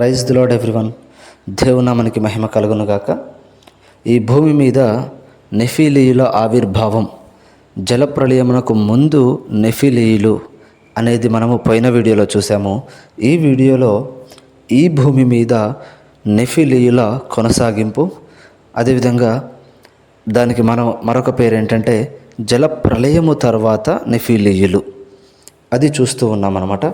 Praise the Lord everyone. దేవునామనికి మహిమ కలుగునుగాక. ఈ భూమి మీద నెఫీలీయుల ఆవిర్భావం జలప్రళయమునకు ముందు నెఫీలీయులు అనేది మనము పోయిన వీడియోలో చూసాము ఈ వీడియోలో ఈ భూమి మీద నెఫీలీయుల కొనసాగింపు అదేవిధంగా దానికి మనం మరొక పేరు ఏంటంటే జల ప్రళయము తర్వాత నెఫీలీయులు. అది చూస్తూ ఉన్నామన్నమాట.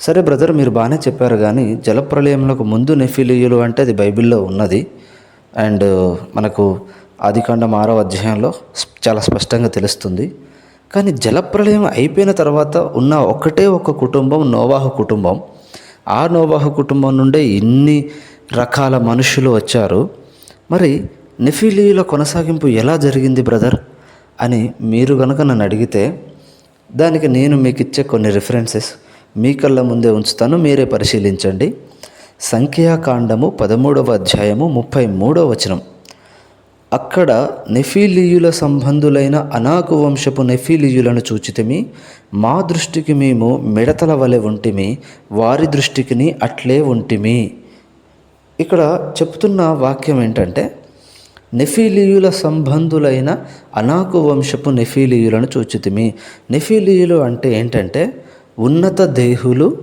సరే బ్రదర్ మీరు బాగానే చెప్పారు కానీ జలప్రలయంలోకి ముందు నెఫిలియులు అంటే అది బైబిల్లో ఉన్నది. అండ్ మనకు ఆదికాండం ఆరో అధ్యాయంలో చాలా స్పష్టంగా తెలుస్తుంది. కానీ జలప్రలయం అయిపోయిన తర్వాత ఉన్న ఒకటే ఒక కుటుంబం నోవాహు కుటుంబం. ఆ నోవాహు కుటుంబం నుండే ఇన్ని రకాల మనుషులు వచ్చారు. మరి నెఫిలియుల కొనసాగింపు ఎలా జరిగింది బ్రదర్ అని మీరు కనుక నన్ను అడిగితే దానికి నేను మీకు ఇచ్చే కొన్ని రిఫరెన్సెస్ మీ కళ్ళ ముందే ఉంచుతాను మీరే పరిశీలించండి. సంఖ్యాకాండము పదమూడవ అధ్యాయము ముప్పై మూడవ వచనం. అక్కడ నెఫీలీయుల సంబంధులైన అనాకు వంశపు నెఫీలీయులను చూచితిమి మా దృష్టికి మేము మిడతల వలె ఉంటిమి వారి దృష్టికిని అట్లే ఉంటిమి. ఇక్కడ చెప్తున్న వాక్యం ఏంటంటే నెఫీలీయుల సంబంధులైన అనాకు వంశపు నెఫీలీయులను చూచితిమి. నెఫీలీయులు అంటే ఏంటంటే ఉన్నత దేహులు.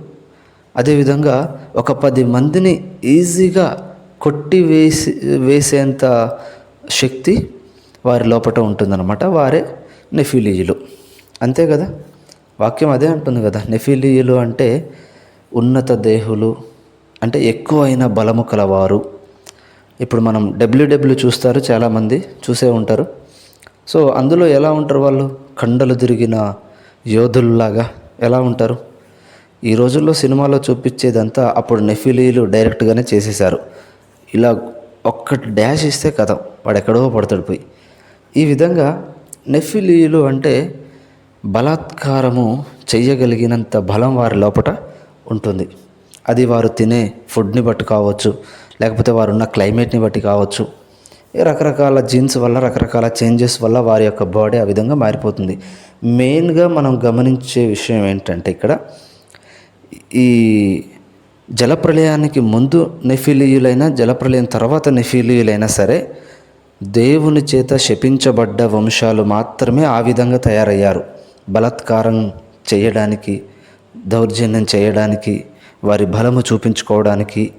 అదేవిధంగా ఒక పది మందిని ఈజీగా కొట్టి వేసి వేసేంత శక్తి వారి లోపల ఉంటుందన్నమాట. వారే నెఫిలీయులు. అంతే కదా? వాక్యం అదే అంటుంది కదా నెఫిలీయులు అంటే ఉన్నత దేహులు అంటే ఎక్కువైన బలము కలవారు. ఇప్పుడు మనం డబ్ల్యూడబ్ల్యూ చూస్తారు చాలామంది చూసే ఉంటారు. సో అందులో ఎలా ఉంటారు వాళ్ళు? కండలు తిరిగిన యోధుల్లాగా. ఎలా ఉంటారు? ఈ రోజుల్లో సినిమాలో చూపించేదంతా అప్పుడు నెఫిలీలు డైరెక్ట్గానే చేసేశారు. ఇలా ఒక్కటి డ్యాష్ ఇస్తే కథ వాడు ఎక్కడో పడతాడు పోయి. ఈ విధంగా నెఫిలీలు అంటే బలాత్కారము చెయ్యగలిగినంత బలం వారి లోపట ఉంటుంది. అది వారు తినే ఫుడ్ని బట్టి కావచ్చు లేకపోతే వారు ఉన్న క్లైమేట్ని బట్టి కావచ్చు. ఈ రకరకాల జీన్స్ వల్ల రకరకాల చేంజెస్ వల్ల వారి యొక్క బాడీ ఆ విధంగా మారిపోతుంది. మెయిన్గా మనం గమనించే విషయం ఏంటంటే ఇక్కడ ఈ జలప్రలయానికి ముందు నెఫిలీయులైన జలప్రలయం తర్వాత నెఫిలీయులైనా సరే దేవుని చేత శపించబడ్డ వంశాలు మాత్రమే ఆ విధంగా తయారయ్యారు. బలాత్కారం చేయడానికి దౌర్జన్యం చేయడానికి వారి బలము చూపించుకోవడానికి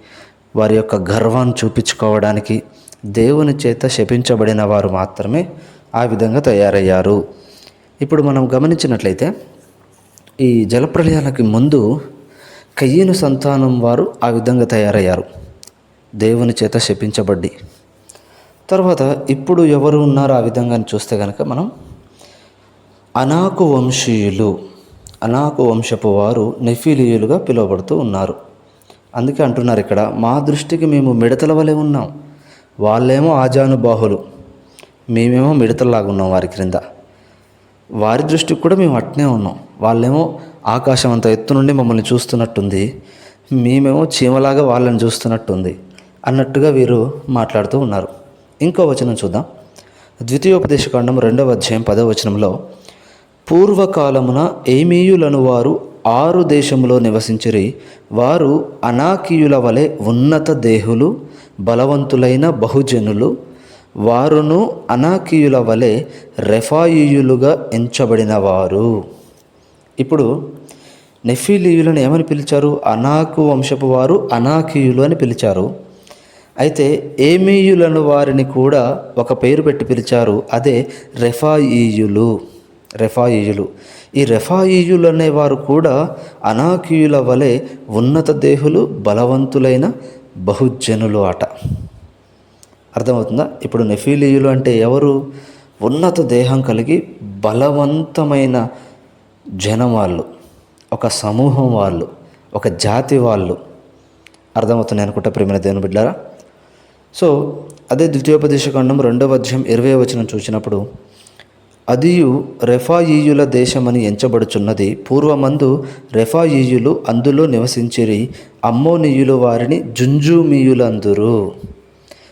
వారి యొక్క గర్వాన్ని చూపించుకోవడానికి దేవుని చేత శపించబడిన వారు మాత్రమే ఆ విధంగా తయారయ్యారు. ఇప్పుడు మనం గమనించినట్లయితే ఈ జలప్రలయాలకి ముందు కయ్యను సంతానం వారు ఆ విధంగా తయారయ్యారు. దేవుని చేత శపించబడ్డి. తర్వాత ఇప్పుడు ఎవరు ఉన్నారు ఆ విధంగా చూస్తే కనుక మనం అనాకు వంశీయులు అనాకు వంశపు వారు నెఫీలియులుగా పిలువబడుతూ ఉన్నారు. అందుకే అంటున్నారు ఇక్కడ మా దృష్టికి మేము మిడతల వలె ఉన్నాం. వాళ్ళేమో ఆజానుబాహులు. మేమేమో మిడతల్లాగా ఉన్నాం వారి క్రింద. వారి దృష్టికి కూడా మేము అట్నే ఉన్నాం. వాళ్ళేమో ఆకాశం అంత ఎత్తు నుండి మమ్మల్ని చూస్తున్నట్టుంది. మేమేమో చీమలాగా వాళ్ళని చూస్తున్నట్టుంది అన్నట్టుగా వీరు మాట్లాడుతూ ఉన్నారు. ఇంకో వచనం చూద్దాం. ద్వితీయోపదేశకాండం రెండవ అధ్యాయం పదవ వచనంలో పూర్వకాలమున ఏమీయులను వారు ఆరు దేశములో నివసించిరి. వారు అనాకీయుల వలె ఉన్నత దేహులు బలవంతులైన బహుజనులు వారును అనాకీయుల వలె రెఫాయియులుగా ఎంచబడినవారు. ఇప్పుడు నెఫీలీయులను ఏమని పిలిచారు? అనాకు వంశపు వారు అనాకీయులు అని పిలిచారు. అయితే ఏమీయులను వారిని కూడా ఒక పేరు పెట్టి పిలిచారు. అదే రెఫాయియులు. రెఫాయియులు. ఈ రెఫాయియులు అనేవారు కూడా అనాకీయుల వలె ఉన్నత దేహులు బలవంతులైన బహుజనులు అట అర్థమవుతుందా? ఇప్పుడు నెఫీలీయులు అంటే ఎవరు? ఉన్నత దేహం కలిగి బలవంతమైన జనం వాళ్ళు ఒక సమూహం వాళ్ళు ఒక జాతి వాళ్ళు. అర్థమవుతుంది అనుకుంటా ప్రేమైన దేవుని బిడ్డారా సో అదే ద్వితీయోపదేశకాండం రెండవ అధ్యాయం ఇరవై వచనం చూసినప్పుడు అదియు రెఫాయీయుల దేశమని ఎంచబడుచున్నది పూర్వమందు రెఫాయీయులు అందులో నివసించిరి అమ్మోనీయులు వారిని జుంజుమీయులందురు.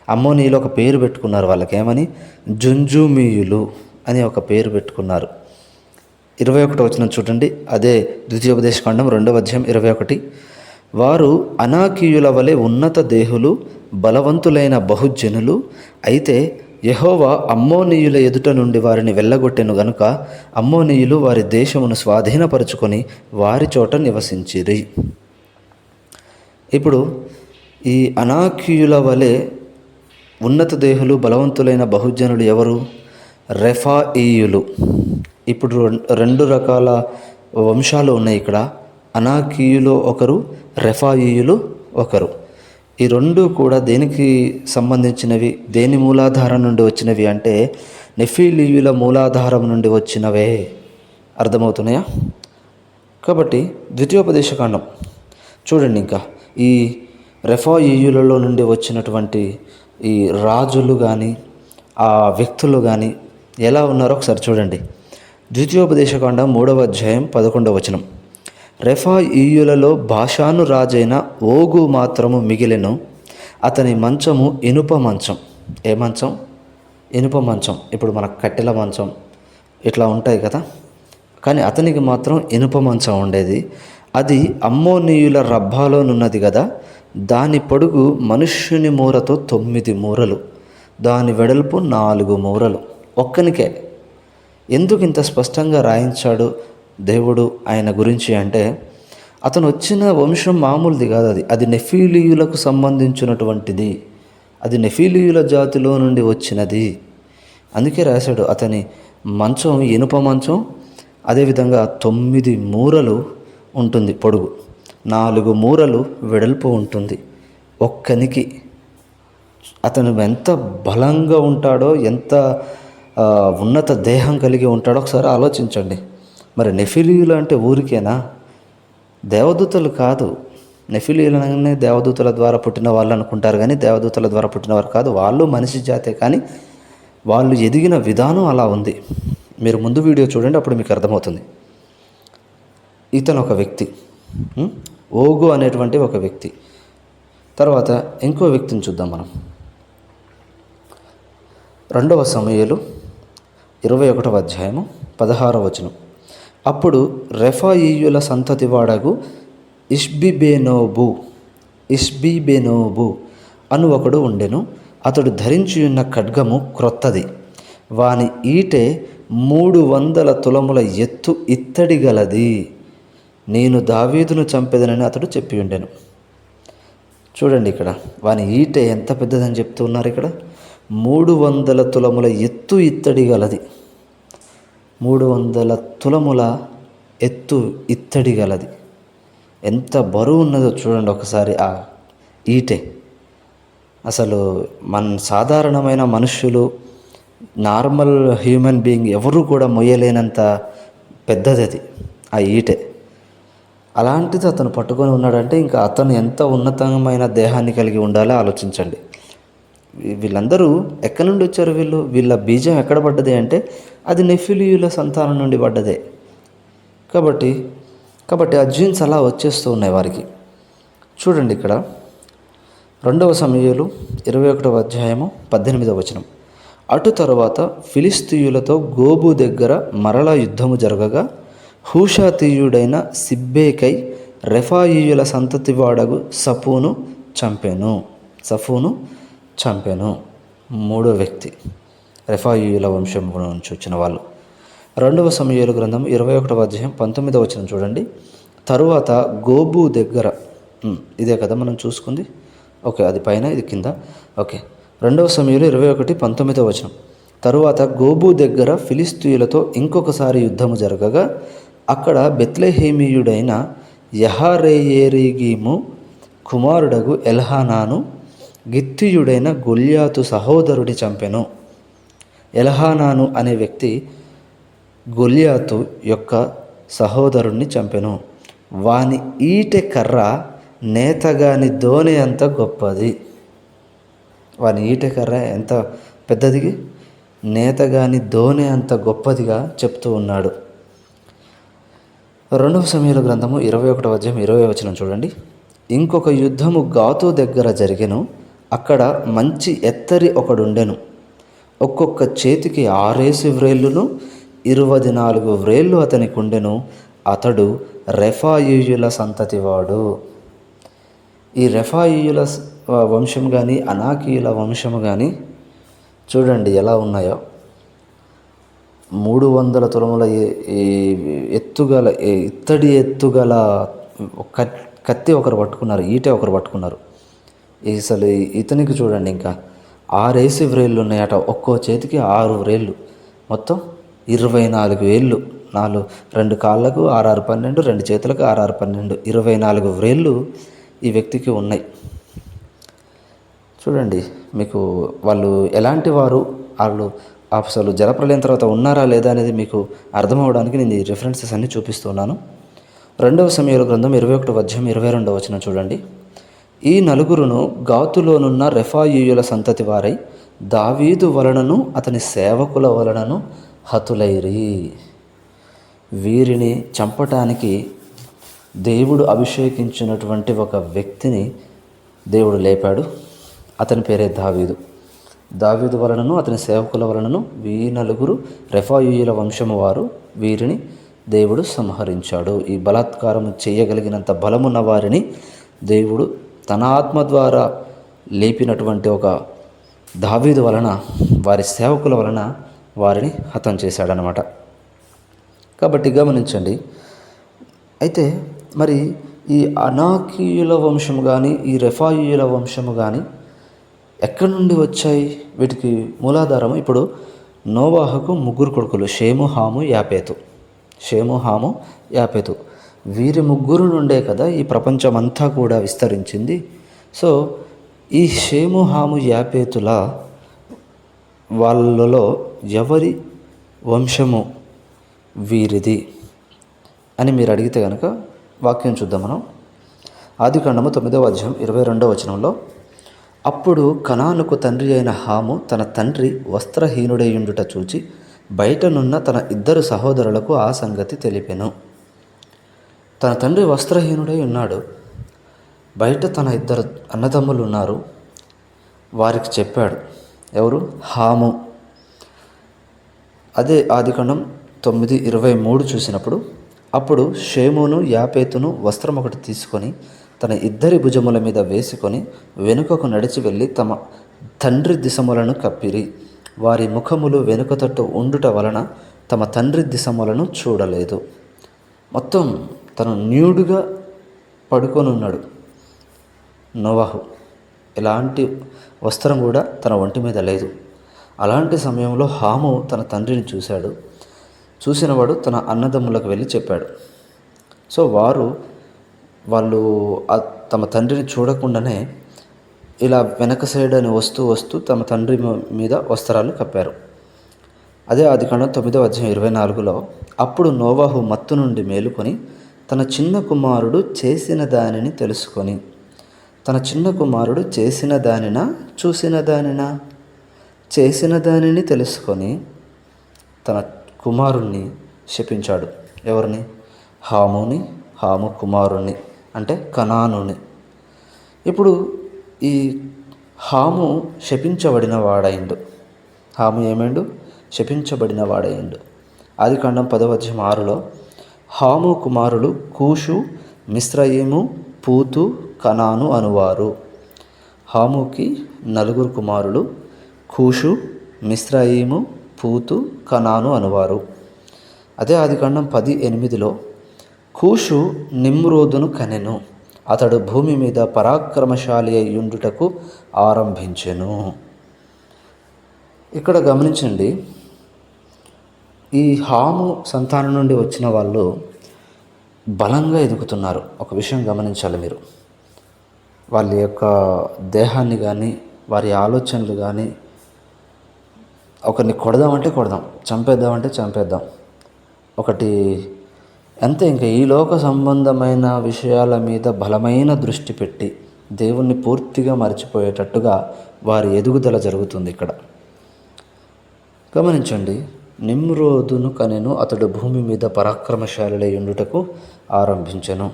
అమ్మోనీయులు ఒక పేరు పెట్టుకున్నారు వాళ్ళకేమని? జుంజుమీయులు అని ఒక పేరు పెట్టుకున్నారు. ఇరవై ఒకటి వచ్చిన చూడండి. అదే ద్వితీయోపదేశకాండం రెండవ అధ్యాయం ఇరవై ఒకటి. వారు అనాకీయుల వలె ఉన్నత దేహులు బలవంతులైన బహుజనులు అయితే యహోవా అమ్మోనీయుల ఎదుట నుండి వారిని వెళ్ళగొట్టెను గనుక అమ్మోనీయులు వారి దేశమును స్వాధీనపరుచుకొని వారి చోట నివసించిరి. ఇప్పుడు ఈ అనాకీయుల వలె ఉన్నత దేహులు బలవంతులైన బహుజనులు ఎవరు? రెఫాయియులు. ఇప్పుడు రెండు రకాల వంశాలు ఉన్నాయి ఇక్కడ. అనాకీయులు ఒకరు రెఫాయియులు ఒకరు. ఈ రెండు కూడా దేనికి సంబంధించినవి? దేని మూలాధారం నుండి వచ్చినవి అంటే నెఫీలీయుల మూలాధారం నుండి వచ్చినవే. అర్థమవుతున్నాయా? కాబట్టి ద్వితీయోపదేశకాండం చూడండి ఇంకా. ఈ రెఫాయియులలో నుండి వచ్చినటువంటి ఈ రాజులు కానీ ఆ వ్యక్తులు కానీ ఎలా ఉన్నారో ఒకసారి చూడండి. ద్వితీయోపదేశకాండ మూడవ అధ్యాయం పదకొండవ వచనం. రెఫాయియులలో భాషాను రాజైన ఓగు మాత్రము మిగిలెను అతని మంచము ఇనుప మంచం. ఏ మంచం? ఇనుప మంచం. ఇప్పుడు మన కట్టెల మంచం ఇట్లా ఉంటాయి కదా. కానీ అతనికి మాత్రం ఇనుప మంచం ఉండేది. అది అమ్మోనీయుల రబ్బాలోనున్నది కదా. దాని పొడుగు మనుష్యుని మూరతో తొమ్మిది మూరలు దాని వెడల్పు నాలుగు మూరలు. ఒక్కనికే. ఎందుకు ఇంత స్పష్టంగా రాయించాడు దేవుడు ఆయన గురించి అంటే అతను వచ్చిన వంశం మామూలుది కాదు అది. అది నెఫీలియులకు సంబంధించినటువంటిది. అది నెఫీలియుల జాతిలో నుండి వచ్చినది. అందుకే రాశాడు అతని మంచం ఇనుప మంచం అదేవిధంగా తొమ్మిది మూరలు ఉంటుంది పొడుగు. నాలుగు మూరలు వెడల్పు ఉంటుంది. ఒక్కనికి అతను ఎంత బలంగా ఉంటాడో ఎంత ఉన్నత దేహం కలిగి ఉంటాడో ఒకసారి ఆలోచించండి. మరి నెఫిలీయులు అంటే ఊరికేనా? దేవదూతలు కాదు. నెఫిలీయులు అనగానే దేవదూతల ద్వారా పుట్టిన వాళ్ళు అనుకుంటారు కానీ దేవదూతల ద్వారా పుట్టినవారు కాదు. వాళ్ళు మనిషి జాతే కానీ వాళ్ళు ఎదిగిన విధానం అలా ఉంది. మీరు ముందు వీడియో చూడండి అప్పుడు మీకు అర్థమవుతుంది. ఇతను ఒక వ్యక్తి ఓగు అనేటువంటి ఒక వ్యక్తి. తర్వాత ఇంకో వ్యక్తిని చూద్దాం మనం. రెండవ సమయలు ఇరవై ఒకటవ అధ్యాయము పదహారవ వచనం. అప్పుడు రెఫాయియుల సంతతి వాడగు ఇష్బిబేనోబు ఇష్బిబెనోబు అను ఒకడు ఉండెను. అతడు ధరించి ఉన్న ఖడ్గము క్రొత్తది. వాని ఈటె మూడు వందల తులముల ఎత్తు ఇత్తడి గలది. నేను దావీదును చంపేదనని అతడు చెప్పి ఉండెను. చూడండి ఇక్కడ వాని ఈట ఎంత పెద్దదని చెప్తూ ఉన్నారు ఇక్కడ? మూడు వందల తులముల ఎత్తు ఇత్తడి గలది. మూడు వందల తులముల ఎత్తు ఇత్తడి గలది. ఎంత బరువు ఉన్నదో చూడండి ఒకసారి ఆ ఈటే. అసలు మన సాధారణమైన మనుషులు నార్మల్ హ్యూమన్ బీయింగ్ ఎవరు కూడా మొయ్యలేనంత పెద్దది అది ఆ ఈటే. అలాంటిది అతను పట్టుకొని ఉన్నాడంటే ఇంకా అతను ఎంత ఉన్నతమైన దేహాన్ని కలిగి ఉండాలో ఆలోచించండి. వీళ్ళందరూ ఎక్కడి నుండి వచ్చారు వీళ్ళు? వీళ్ళ బీజం ఎక్కడ పడ్డది అంటే అది నెఫిలియుల సంతానం నుండి పడ్డదే. కాబట్టి కాబట్టి ఆ జీన్స్ అలా వచ్చేస్తూ ఉన్నాయి వారికి. చూడండి ఇక్కడ. రెండవ సమయాలు ఇరవై ఒకటవ అధ్యాయము పద్దెనిమిదవ వచనం. అటు తరువాత ఫిలిస్తీయులతో గోబు దగ్గర మరలా యుద్ధము జరగగా హూషాతీయుడైన సిబ్బేకై రెఫాయియుల సంతతి వాడగు సఫూను చంపెను. సఫూను చంపెను. మూడో వ్యక్తి. రెఫాయియుల వంశం నుంచి వచ్చిన వాళ్ళు. రెండవ సమయాలు గ్రంథం ఇరవై ఒకటవ అధ్యాయం పంతొమ్మిదవ వచ్చిన చూడండి. తరువాత గోబు దగ్గర ఇదే కదా మనం చూసుకుంది. ఓకే అది పైన ఇది కింద. ఓకే రెండవ సమయంలో ఇరవై ఒకటి పంతొమ్మిదవ వచనం. తరువాత గోబు దగ్గర ఫిలిస్తీయులతో ఇంకొకసారి యుద్ధము జరగగా అక్కడ బెత్లెహేమీయుడైన యహారేయేరీగీము కుమారుడగు ఎల్హానాను గిత్తియుడైన గొల్యాతు సహోదరుడి చంపెను. ఎల్హానాను అనే వ్యక్తి గొలియాతు యొక్క సహోదరుణ్ణి చంపెను. వాని ఈటె కర్ర నేతగాని దోణి అంత గొప్పది. వాని ఈటె కర్ర ఎంత పెద్దది నేతగాని దోణి అంత గొప్పదిగా చెప్తూ ఉన్నాడు. రెండవ సమయంలో గ్రంథము ఇరవై ఒకటవ అధ్యాయం ఇరవై వచనం చూడండి. ఇంకొక యుద్ధము గాతు దగ్గర జరిగెను అక్కడ మంచి ఎత్తరి ఒకడుండెను. ఒక్కొక్క చేతికి ఆరేసి వ్రేళ్ళును ఇరవై నాలుగు వ్రేళ్ళు అతనికి ఉండెను అతడు రెఫాయుయుల సంతతివాడు. ఈ రెఫాయుయుల వంశం కానీ అనాకీయుల వంశము కానీ చూడండి ఎలా ఉన్నాయో. మూడు వందల తులముల ఈ ఎత్తుగల ఇత్తడి ఎత్తుగల కత్తి ఒకరు పట్టుకున్నారు ఈటే ఒకరు పట్టుకున్నారు. అసలు ఇతనికి చూడండి ఇంకా. ఆరేసి వ్రేళ్ళు ఉన్నాయట ఒక్కో చేతికి ఆరు వ్రేళ్ళు. మొత్తం ఇరవై నాలుగు వేళ్ళు. నాలుగు రెండు కాళ్ళకు ఆరు పన్నెండు రెండు చేతులకు ఆరు పన్నెండు. ఇరవై నాలుగు వ్రేళ్ళు ఈ వ్యక్తికి ఉన్నాయి. చూడండి మీకు వాళ్ళు ఎలాంటి వారు? వాళ్ళు అసలు జలప్రలయం తర్వాత ఉన్నారా లేదా అనేది మీకు అర్థమవడానికి నేను ఈ రిఫరెన్సెస్ అన్ని చూపిస్తున్నాను. రెండవ సమయాల గ్రంథం ఇరవై ఒకటి వద్యం ఇరవై రెండవ వచనం చూడండి. ఈ నలుగురును గాతులోనున్న రెఫాయియుల సంతతి వారై దావీదు వలనను అతని సేవకుల వలనను హతులైరి. వీరిని చంపటానికి దేవుడు అభిషేకించినటువంటి ఒక వ్యక్తిని దేవుడు లేపాడు. అతని పేరే దావీదు. దావీదు వలనను అతని సేవకుల వలనను వీ నలుగురు రెఫాయుయుల వంశము వారు వీరిని దేవుడు సంహరించాడు. ఈ బలాత్కారం చేయగలిగినంత బలమున్న వారిని దేవుడు తన ఆత్మ ద్వారా లేపినటువంటి ఒక దావీదు వలన వారి సేవకుల వలన వారిని హతం చేశాడనమాట కాబట్టి గమనించండి. అయితే మరి ఈ అనాకీయుల వంశము కానీ ఈ రెఫాయియుల వంశము కానీ ఎక్కడి నుండి వచ్చాయి? వీటికి మూలాధారం ఇప్పుడు నోవాహకు ముగ్గురు కొడుకులు షేము హాము యాపేతు. షేము హాము యాపేతు. వీరి ముగ్గురు నుండే కదా ఈ ప్రపంచమంతా కూడా విస్తరించింది. సో ఈ షేము హాము యాపేతుల వాళ్ళలో ఎవరి వంశము వీరిది అని మీరు అడిగితే కనుక వాక్యం చూద్దాం మనం. ఆదికాండము తొమ్మిదవ అధ్యాయం ఇరవై రెండవ వచనంలో అప్పుడు కనానుకు తండ్రి అయిన హాము తన తండ్రి వస్త్రహీనుడైయుండుట చూచి బయటనున్న తన ఇద్దరు సహోదరులకు ఆ సంగతి తెలిపెను. తన తండ్రి వస్త్రహీనుడై ఉన్నాడు. బయట తన ఇద్దరు అన్నదమ్ములు ఉన్నారు వారికి చెప్పాడు ఎవరు? హాము. అదే ఆదికాండం తొమ్మిది ఇరవై మూడు చూసినప్పుడు అప్పుడు షేమును యాపేతును వస్త్రం ఒకటి తీసుకొని తన ఇద్దరి భుజముల మీద వేసుకొని వెనుకకు నడిచి వెళ్ళి తమ తండ్రి దిశములను కప్పిరి. వారి ముఖములు వెనుక తట్టు ఉండుట వలన తమ తండ్రి దిశములను చూడలేదు. మొత్తం తను న్యూడుగా పడుకొని ఉన్నాడు నోవాహు. ఎలాంటి వస్త్రం కూడా తన ఒంటి మీద లేదు. అలాంటి సమయంలో హాము తన తండ్రిని చూశాడు. చూసినవాడు తన అన్నదమ్ములకు వెళ్ళి చెప్పాడు. సో వారు వాళ్ళు తమ తండ్రిని చూడకుండానే ఇలా వెనక సైడ్ అని వస్తూ వస్తూ తమ తండ్రి మీద వస్త్రాలు కప్పారు. అదే ఆదికాండం తొమ్మిదవ అధ్యాయం ఇరవై నాలుగులో అప్పుడు నోవాహు మత్తు నుండి మేలుకొని తన చిన్న కుమారుడు చేసిన దానిని తెలుసుకొని తన చిన్న కుమారుడు చేసిన దానిన చూసిన దానిన? చేసిన దానిని తెలుసుకొని తన కుమారుణ్ణి శపించాడు. ఎవరిని? హాముని హాము కుమారుణ్ణి. అంటే కనానుని ఇప్పుడు ఈ హాము శపించబడిన వాడైండు. హాము ఏమైండు? శపించబడిన వాడైండు. ఆది కాండం పదవ ఆరులో హాము కుమారులు కూషు మిశ్రయిము పూతు కనాను అనువారు. హాముకి నలుగురు కుమారులు కూషు మిశ్రయేము పూతు కనాను అనువారు. అదే ఆదికాండం పది ఎనిమిదిలో కూషు నిమ్రోదును కనెను. అతడు భూమి మీద పరాక్రమశాలి అయ్యుండుటకు ఆరంభించెను. ఇక్కడ గమనించండి ఈ హాము సంతానం నుండి వచ్చిన వాళ్ళు బలంగా ఎదుగుతున్నారు. ఒక విషయం గమనించాలి మీరు. వాళ్ళ యొక్క దేహాన్ని కానీ వారి ఆలోచనలు కానీ ఒకరిని కొడదామంటే కొడదాం చంపేద్దామంటే చంపేద్దాం. ఒకటి అంతే ఇంకా ఈ లోక సంబంధమైన విషయాల మీద బలమైన దృష్టి పెట్టి దేవుణ్ణి పూర్తిగా మర్చిపోయేటట్టుగా వారి ఎదుగుదల జరుగుతుంది ఇక్కడ. గమనించండి నిమ్రోదును కనెను అతడు భూమి మీద పరాక్రమశాలులై ఉండుటకు ఆరంభించెను.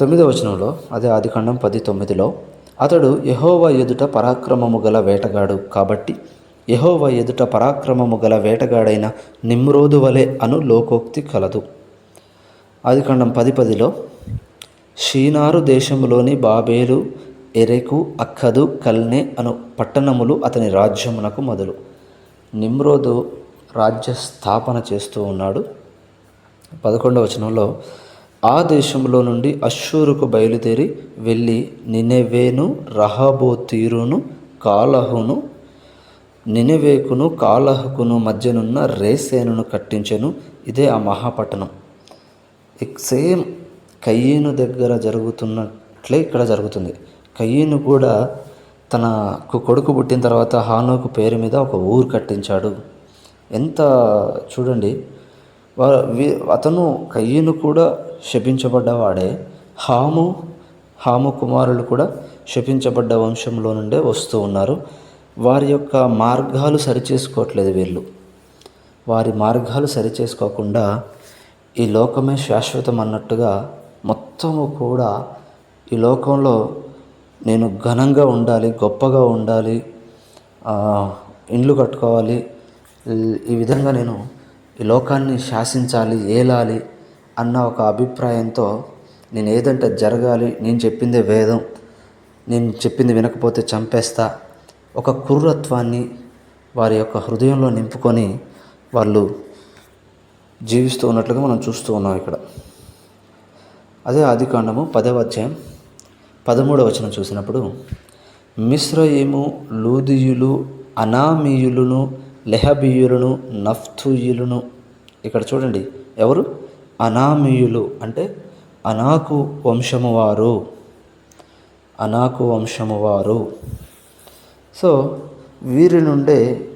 తొమ్మిదవ వచనంలో అదే ఆదికాండం పది తొమ్మిదిలో అతడు యహోవ ఎదుట పరాక్రమము గల వేటగాడు కాబట్టి యహోవ ఎదుట పరాక్రమము గల వేటగాడైన నిమ్రోదు వలె అను లోకోక్తి కలదు. ఆదికాండం పది పదిలో షీనారు దేశములోని బాబేలు ఎరెకు అక్కదు కల్నే అను పట్టణములు అతని రాజ్యమునకు మొదలు. నిమ్రోదు రాజ్య స్థాపన చేస్తూ ఉన్నాడు. పదకొండవ వచనంలో ఆ దేశంలో నుండి అశ్షూరుకు బయలుదేరి వెళ్ళి నినెవేను రహబోతీరును కాలహును నినివేకును కాలహకును మధ్యనున్న రేసేనును కట్టించెను. ఇదే ఆ మహాపట్టణం. సేమ్ కయ్యను దగ్గర జరుగుతున్నట్లే ఇక్కడ జరుగుతుంది. కయ్యను కూడా తనకు కొడుకు పుట్టిన తర్వాత హానోకు పేరు మీద ఒక ఊరు కట్టించాడు. ఎంత చూడండి. అతను కయ్యను కూడా శపించబడ్డవాడే. హాము హాము కుమారులు కూడా శపించబడ్డ వంశంలో నుండే వస్తూ ఉన్నారు. వారి యొక్క మార్గాలు సరిచేసుకోవట్లేదు వీళ్ళు. వారి మార్గాలు సరిచేసుకోకుండా ఈ లోకమే శాశ్వతం అన్నట్టుగా మొత్తము కూడా ఈ లోకంలో నేను ఘనంగా ఉండాలి గొప్పగా ఉండాలి ఇండ్లు కట్టుకోవాలి ఈ- ఈ విధంగా నేను ఈ లోకాన్ని శాసించాలి ఏలాలి అన్న ఒక అభిప్రాయంతో నేను ఏదంటే జరగాలి నేను చెప్పిందే వేదం నేను చెప్పింది వినకపోతే చంపేస్తా ఒక క్రూరత్వాన్ని వారి యొక్క హృదయంలో నింపుకొని వాళ్ళు జీవిస్తూ ఉన్నట్లుగా మనం చూస్తూ ఉన్నాం ఇక్కడ. అదే ఆదికాండము పదవ అధ్యాయం పదమూడవ వచనం చూసినప్పుడు మిశ్రయిము లూదియులు అనామీయులను లెహబీయులను నఫ్తుయులను ఇక్కడ చూడండి ఎవరు? అనామీయులు అంటే అనాకు వంశము వారు అనాకు వంశము వారు సో వీరి నుండే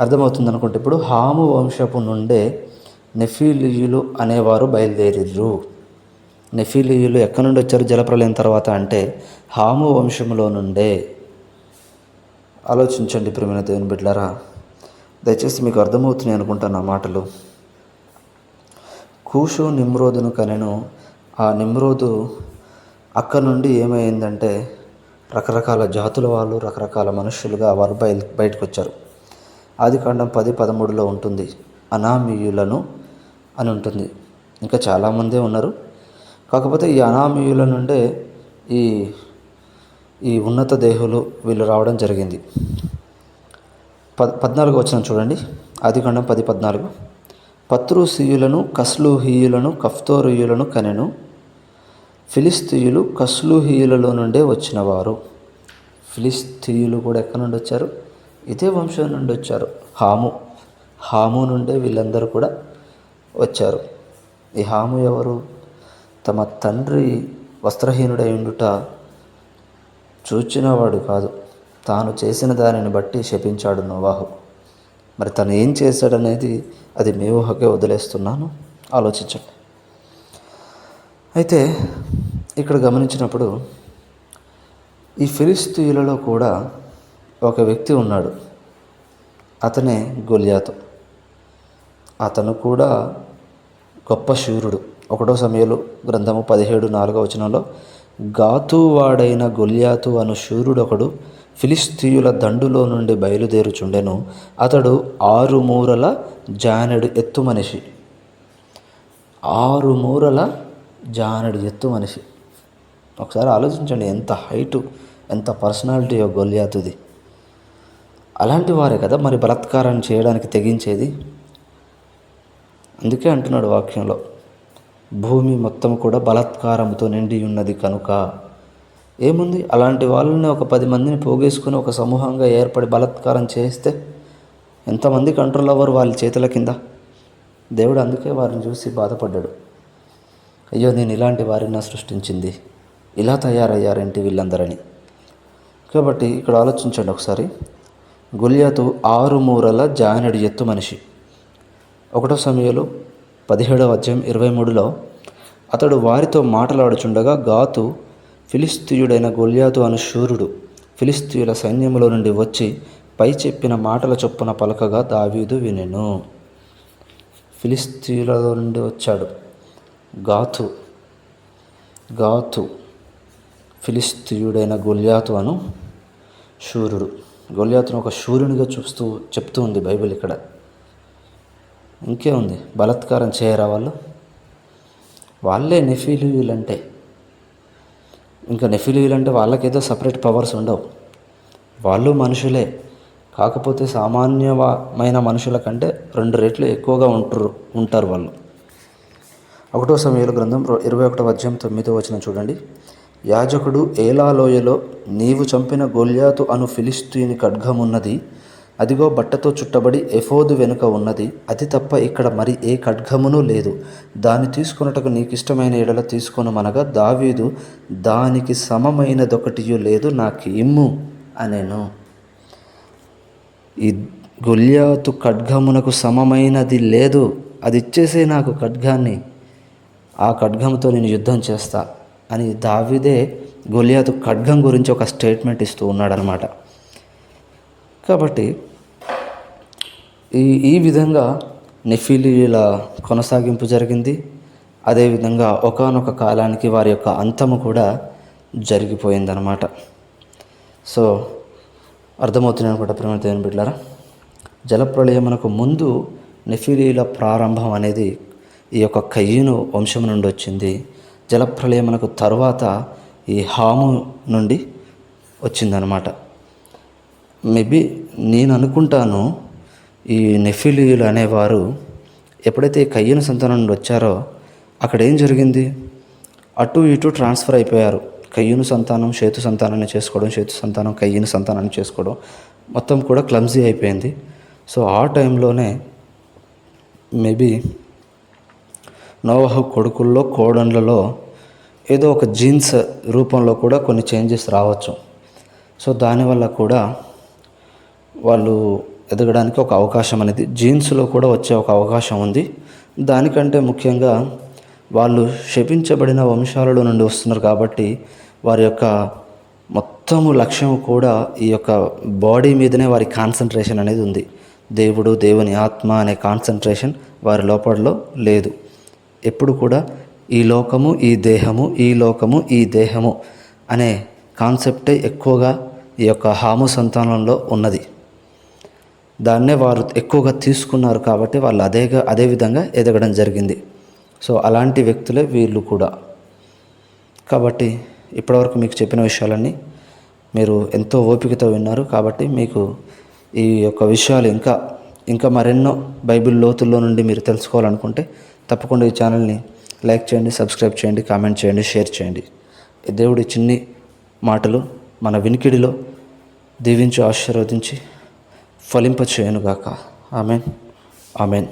అర్థమవుతుంది అనుకుంటే ఇప్పుడు హాము వంశపు నుండే నెఫీలియులు అనేవారు బయలుదేరిర్రు. నెఫీలియులు ఎక్కడి నుండి వచ్చారు? జలప్రలయం తర్వాత అంటే హాము వంశములో నుండే. ఆలోచించండి ప్రేమైన దేవుని బిడ్డారా దయచేసి మీకు అర్థమవుతున్నాయి అనుకుంటాను నా మాటలు. కూషు నిమ్రోదును కనెను. ఆ నిమ్రోదు అక్కడి నుండి ఏమైందంటే రకరకాల జాతుల వాళ్ళు రకరకాల మనుషులుగా వారు బయలు బయటకు వచ్చారు ఆదికాండం పది పదమూడులో ఉంటుంది. అనామీయులను అని ఉంటుంది. ఇంకా చాలామందే ఉన్నారు. కాకపోతే ఈ అనామీయుల నుండే ఈ ఈ ఉన్నత దేహులు వీళ్ళు రావడం జరిగింది. పద్ పద్నాలుగు వచ్చిన చూడండి. ఆదికాండం పది పద్నాలుగు. పత్రుసీయులను కస్లుహీయులను కఫ్తోరుయులను కనెను. ఫిలిస్తీయులు కస్లూహీయులలో నుండే వచ్చినవారు. ఫిలిస్తీయులు కూడా ఎక్కడి నుండి వచ్చారు? ఇదే వంశం నుండి వచ్చారు. హాము. హాము నుండే వీళ్ళందరూ కూడా వచ్చారు. ఈ హాము ఎవరు? తమ తండ్రి వస్త్రహీనుడై ఉండుట చూచినవాడు కాదు. తాను చేసిన దానిని బట్టి శపించాడు నోవాహు. మరి తను ఏం చేశాడనేది అది మీ ఊహకే వదిలేస్తున్నాను. ఆలోచించండి. అయితే ఇక్కడ గమనించినప్పుడు ఈ ఫిలిస్తీయులలో కూడా ఒక వ్యక్తి ఉన్నాడు. అతనే గొలియాతు. అతను కూడా గొప్ప శూరుడు. ఒకటో సమయంలో గ్రంథము పదిహేడు నాలుగో వచనంలో గాతువాడైన గొలియాతు అను శూరుడొకడు ఫిలిస్తీయుల దండులో నుండి బయలుదేరుచుండెను. అతడు ఆరు మూరల జానెడు ఎత్తు మనిషి ఆరు మూరల జానడు ఎత్తు మనిషి. ఒకసారి ఆలోచించండి ఎంత హైటు ఎంత పర్సనాలిటీ గొల్యాతుది అలాంటి వారే కదా మరి బలాత్కారాన్ని చేయడానికి తెగించేది? అందుకే అంటున్నాడు వాక్యంలో భూమి మొత్తం కూడా బలాత్కారంతో నిండి ఉన్నది కనుక. ఏముంది? అలాంటి వాళ్ళని ఒక పది మందిని పోగేసుకుని ఒక సమూహంగా ఏర్పడి బలాత్కారం చేస్తే ఎంతమంది కంట్రోల్ అవ్వరు వాళ్ళ చేతుల కింద? దేవుడు అందుకే వారిని చూసి బాధపడ్డాడు. అయ్యో నేను ఇలాంటి వారిని సృష్టించింది. ఇలా తయారయ్యారేంటి వీళ్ళందరని? కాబట్టి ఇక్కడ ఆలోచించండి ఒకసారి. గొలియాతు ఆరు మూరల జానడి ఎత్తు మనిషి. ఒకటో సమయంలో పదిహేడవ అధ్యాయం ఇరవై మూడులో అతడు వారితో మాట్లాడుచుండగా గాతు ఫిలిస్తీయుడైన గొల్యాతు అను శూరుడు ఫిలిస్తీయుల సైన్యములో నుండి వచ్చి పై చెప్పిన మాటల చొప్పున పలకగా దావీదు వినెను. ఫిలిస్తీయులలో నుండి వచ్చాడు. గాతు గాతు ఫిలిస్తీయుడైన గొల్యాతు అను శూరుడు. గొల్యాతును ఒక శూరునిగా చూస్తూ చెప్తూ ఉంది బైబిల్ ఇక్కడ. ఇంకే ఉంది బలాత్కారం చేయరా వాళ్ళు? వాళ్ళే నెఫీలియులంటే. ఇంకా నెఫీలియులంటే వాళ్ళకేదో సపరేట్ పవర్స్ ఉండవు. వాళ్ళు మనుషులే. కాకపోతే సామాన్యమైన మనుషుల కంటే రెండు రెట్లు ఎక్కువగా ఉంటారు ఉంటారు వాళ్ళు. ఒకటో సమయంలో గ్రంథం ఇరవై ఒకటో అధ్యాయం తొమ్మిదో వచ్చిన చూడండి. యాజకుడు ఏలాలోయలో నీవు చంపిన గొల్యాతు అను ఫిలిస్తీని ఖడ్గమున్నది అదిగో బట్టతో చుట్టబడి ఎఫోదు వెనుక ఉన్నది. అది తప్ప ఇక్కడ మరి ఏ ఖడ్గమునూ లేదు. దాన్ని తీసుకొనుటకు నీకు ఇష్టమైన ఎడల తీసుకొను అనగా దావీదు దానికి సమమైనదొకటియు లేదు నాకు ఇమ్ము అనేను. ఈ గొల్యాతు ఖడ్గమునకు సమమైనది లేదు. అది ఇచ్చేసే నాకు ఖడ్గాన్ని. ఆ ఖడ్గంతో నేను యుద్ధం చేస్తా అని దావిదే గొలియాతు ఖడ్గం గురించి ఒక స్టేట్మెంట్ ఇస్తూ ఉన్నాడనమాట. కాబట్టి ఈ ఈ విధంగా నెఫిలీల కొనసాగింపు జరిగింది. అదేవిధంగా ఒకానొక కాలానికి వారి యొక్క అంతము కూడా జరిగిపోయిందనమాట. సో అర్థమవుతున్నాను అనుకుంటా ప్రేమ దేవుని బిడ్డారా జలప్రళయమునకు ముందు నెఫిలీల ప్రారంభం అనేది ఈ యొక్క కయ్యను వంశం నుండి వచ్చింది. జలప్రలయమునకు తరువాత ఈ హాము నుండి వచ్చిందనమాట మేబీ నేను అనుకుంటాను ఈ నెఫిలియులు అనేవారు ఎప్పుడైతే ఈ కయ్యను సంతానం నుండి వచ్చారో అక్కడ ఏం జరిగింది? అటు ఇటు ట్రాన్స్ఫర్ అయిపోయారు. కయ్యూను సంతానం చేతు సంతానాన్ని చేసుకోవడం చేతు సంతానం కయ్యూను సంతానాన్ని చేసుకోవడం మొత్తం కూడా క్లమ్జీ అయిపోయింది. సో ఆ టైంలోనే మేబీ నోవహు కొడుకుల్లో కోడన్లలో ఏదో ఒక జీన్స్ రూపంలో కూడా కొన్ని చేంజెస్ రావచ్చు. సో దానివల్ల కూడా వాళ్ళు ఎదగడానికి ఒక అవకాశం అనేది జీన్స్లో కూడా వచ్చే ఒక అవకాశం ఉంది. దానికంటే ముఖ్యంగా వాళ్ళు శపించబడిన వంశాలలో నుండి వస్తున్నారు కాబట్టి వారి యొక్క మొత్తము లక్ష్యం కూడా ఈ యొక్క బాడీ మీదనే వారి కాన్సన్ట్రేషన్ అనేది ఉంది. దేవుడు దేవుని ఆత్మ అనే కాన్సన్ట్రేషన్ వారి లోపలలో లేదు. ఎప్పుడు కూడా ఈ లోకము ఈ దేహము ఈ లోకము ఈ దేహము అనే కాన్సెప్టే ఎక్కువగా ఈ యొక్క హాము సంతానంలో ఉన్నది. దాన్నే వారు ఎక్కువగా తీసుకున్నారు కాబట్టి వాళ్ళు అదేగా అదే విధంగా ఎదగడం జరిగింది. సో అలాంటి వ్యక్తులే వీళ్ళు కూడా. కాబట్టి ఇప్పటివరకు మీకు చెప్పిన విషయాలన్నీ మీరు ఎంతో ఓపికతో విన్నారు కాబట్టి మీకు ఈ యొక్క విషయాలు ఇంకా ఇంకా మరెన్నో బైబిల్ లోతుల్లో నుండి మీరు తెలుసుకోవాలనుకుంటే తప్పకుండా ఈ ఛానల్ని లైక్ చేయండి సబ్స్క్రైబ్ చేయండి కామెంట్ చేయండి షేర్ చేయండి. ఈ దేవుడి చిన్ని మాటలు మన వినికిడిలో దీవించి ఆశీర్వదించి ఫలింప చేయనుగాక ఆమెన్. ఆమెన్.